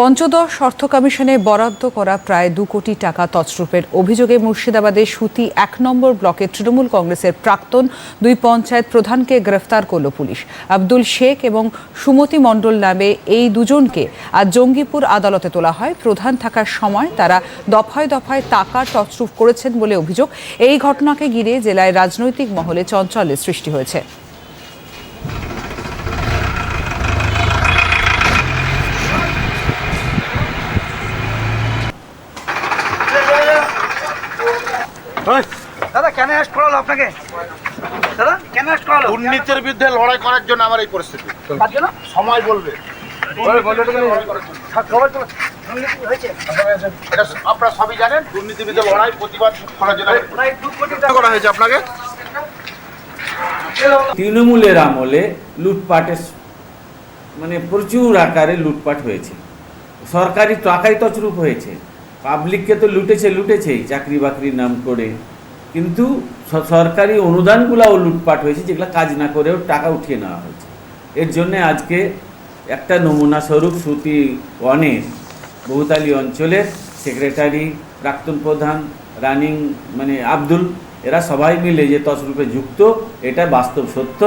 পঞ্চদশ অর্থ কমিশনে বরাদ্দ করা প্রায় দু কোটি টাকা তছরূপের অভিযোগে মুর্শিদাবাদের সুতি এক নম্বর ব্লকে তৃণমূল কংগ্রেসের প্রাক্তন দুই পঞ্চায়েত প্রধানকে গ্রেফতার করল পুলিশ। আব্দুল শেখ এবং সুমতি মণ্ডল নামে এই দুজনকে আজ জঙ্গিপুর আদালতে তোলা হয়। প্রধান থাকার সময় তারা দফায় দফায় টাকা তছরূপ করেছেন বলে অভিযোগ। এই ঘটনাকে ঘিরে জেলায় রাজনৈতিক মহলে চঞ্চলের সৃষ্টি হয়েছে। দাদা কেন অ্যারেস্ট আপনাকে? দাদা কেন অ্যারেস্ট দুর্নীতির বিরুদ্ধে লড়াই করার জন্য আমার এই পরিস্থিতি। তার জন্য? সময় বলবে। এটা আপনারা সবই জানেন দুর্নীতির বিরুদ্ধে লড়াই প্রতিবাদ করার জন্য। করা হয়েছে আপনাকে? তৃণমূলের আমলে লুটপাটের মানে প্রচুর আকারে লুটপাট হয়েছে। সরকারি টাকাই তছরূপ হয়েছে। পাবলিককে তো লুটেছে, লুটেছেই চাকরি বাকরির নাম করে। কিন্তু সরকারি অনুদানগুলাও লুটপাট হয়েছে যেগুলো কাজ না করেও টাকা উঠিয়ে নেওয়া হয়েছে। এর জন্যে আজকে একটা নমুনা স্বরূপ সুতি ওয়ানের বহুতালি অঞ্চলের সেক্রেটারি, প্রাক্তন প্রধান, রানিং মানে আব্দুল, এরা সবাই মিলে যে তসরূপে যুক্ত, এটা বাস্তব সত্য।